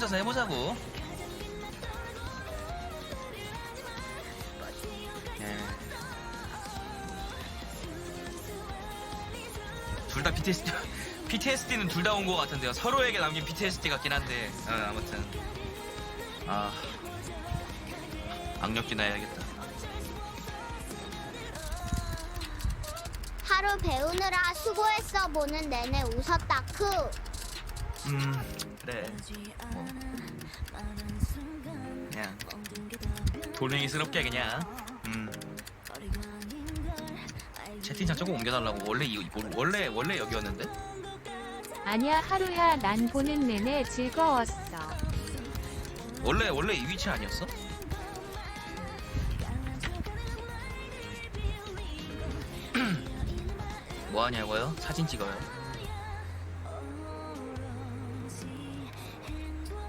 혼자서 해보자고. 예. 둘다 PTSD, PTSD는 둘 다 온 것 같은데요. 서로에게 남긴 PTSD 같긴 한데, 어, 아무튼. 아. 악력기나 해야겠다. 하루 배우느라 수고했어 보는 내내 웃었다 크. 음, 그래. 뭐. 그냥. 돌멩이스럽게 그냥. 음. 채팅창 조금 옮겨달라고. 원래, 이, 이- 원래, 원래 여기였는데? 아니야 하루야 난 보는 내내 즐거웠어. 원래, 원래 이 위치 아니었어? 뭐 하냐고요? 사진 찍어요.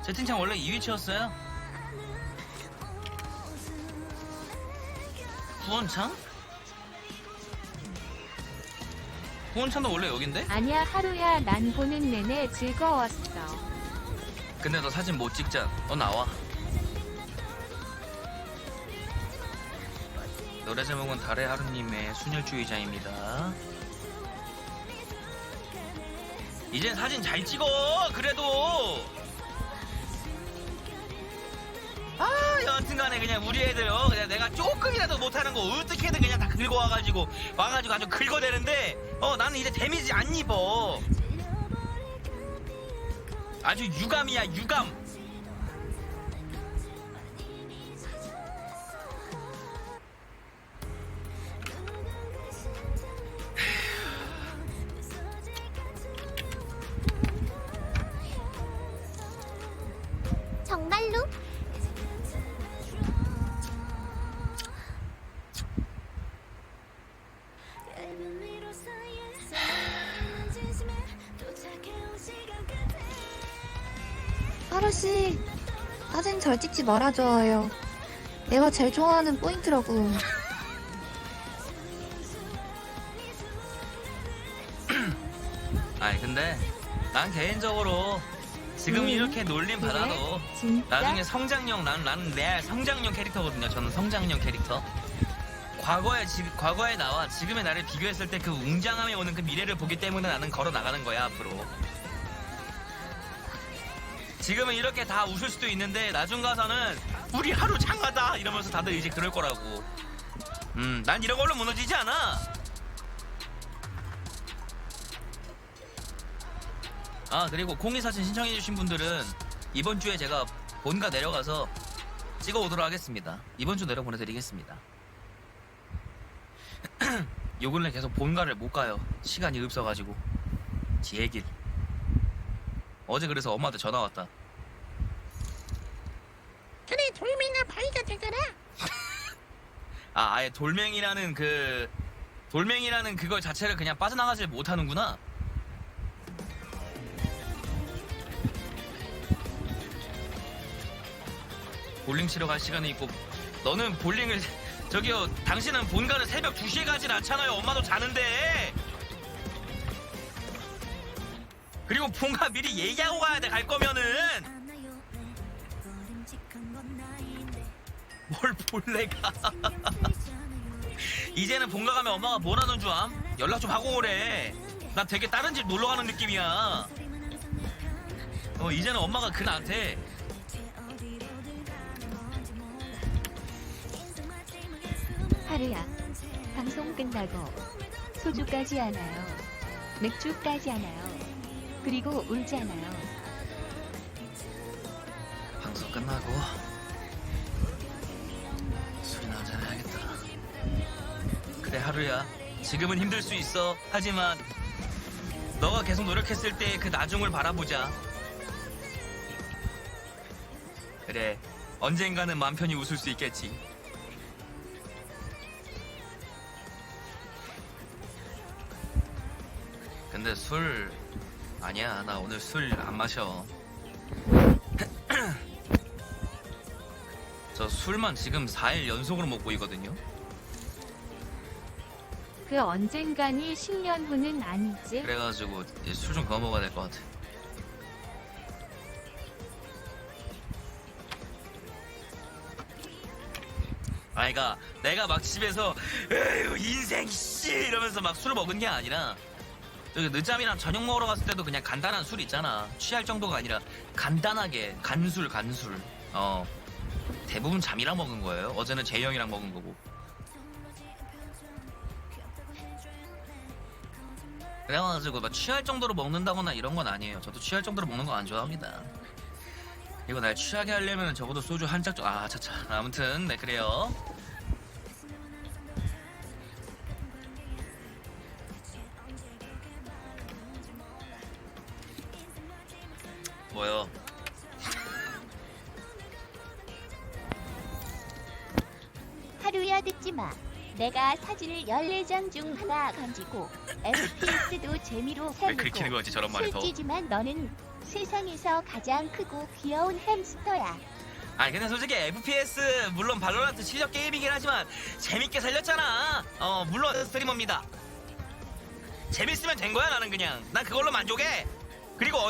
채팅창 원래 이 위치였어요? 후원창? 후원창도 원래 여긴데? 아니야 하루야 난 보는 내내 즐거웠어. 근데 너 사진 못 찍자. 너 나와. 노래 제목은 달의 하루님의 순혈주의자입니다. 이젠 사진 잘 찍어. 그래도. 아, 여튼간에 그냥 우리 애들요. 그냥 내가 조금이라도 못하는 거 어떻게든 그냥 다 긁어와가지고 와가지고 아주 긁어대는데, 어 나는 이제 데미지 안 입어. 아주 유감이야 유감. 하루씨 사진 잘 찍지 말아줘요. 내가 제일 좋아하는 포인트라고. 아니 근데 난 개인적으로 지금 음, 이렇게 놀림 그래? 받아도 진짜? 나중에 성장용 난 나는 내 성장용 캐릭터거든요. 저는 성장용 캐릭터. 과거에 지, 과거에 나와 지금의 나를 비교했을 때 그 웅장함에 오는 그 미래를 보기 때문에 나는 걸어 나가는 거야 앞으로. 지금은 이렇게 다 웃을 수도 있는데 나중 가서는 우리 하루 장하다 이러면서 다들 이제 그럴 거라고. 음, 난 이런 걸로 무너지지 않아. 아 그리고 공이 사진 신청해 주신 분들은 이번 주에 제가 본가 내려가서 찍어 오도록 하겠습니다. 이번 주 내려 보내드리겠습니다. 요 근래 계속 본가를 못 가요. 시간이 없어가지고 지 얘길. 어제 그래서 엄마한테 전화 왔다. 그래 돌멩이나 바위가 되거라 아 아예 돌멩이라는 그 돌멩이라는 그거 자체를 그냥 빠져나가질 못하는구나. 볼링 치러 갈 시간이 있고 너는 볼링을 저기요 당신은 본가를 새벽 2시에 가진 않잖아요 엄마도 자는데 그리고 본가 미리 얘기하고 가야 돼 갈 거면은 뭘 볼래 가 이제는 본가 가면 엄마가 뭘 하는 줄 암? 연락 좀 하고 오래 나 되게 다른 집 놀러 가는 느낌이야 어 이제는 엄마가 그 나한테 하루야 방송 끝나고 소주까지 하나요? 맥주까지 하나요? 그리고 울지 않아요? 방송 끝나고 술이나 한잔 해야겠다. 그래 하루야. 지금은 힘들 수 있어. 하지만 너가 계속 노력했을 때 그 나중을 바라보자. 그래. 언젠가는 맘 편히 웃을 수 있겠지. 근데 술 아니야 나 오늘 술 안 마셔. 저 술만 지금 4일 연속으로 먹고 있거든요. 그 언젠가니 10년 후는 아니지. 그래가지고 술 좀 그만 먹어야 될 것 같아. 아이가 내가 막 집에서 에휴 인생 씨 이러면서 막 술을 먹은 게 아니라 저기 늦잠이랑 저녁 먹으러 갔을 때도 그냥 간단한 술 있잖아. 취할 정도가 아니라 간단하게 간술 간술. 어 대부분 잠이랑 먹은 거예요. 어제는 재영이랑 먹은 거고. 그래가지고 막 취할 정도로 먹는다거나 이런 건 아니에요. 저도 취할 정도로 먹는 거 안 좋아합니다. 이거 날 취하게 하려면 적어도 소주 한 짝, 좀- 아, 차차. 아무튼, 네, 그래요. 뭐요? 하루야 듣지 마. 내가 사진을 14장 중 하나 건지고 FPS도 재미로 왜 긁히는 해보고 거지, 저런 말이 더. 실지지만 너는 세상에서 가장 크고 귀여운 햄스터야. 아니, 근데 솔직히 FPS, 물론 발로란트 실력 게임이긴 하지만, 재밌게 살렸잖아. 어, 물론 스트리머입니다. 재밌으면 된 거야, 나는 그냥. 난 그걸로 만족해. 그리고 언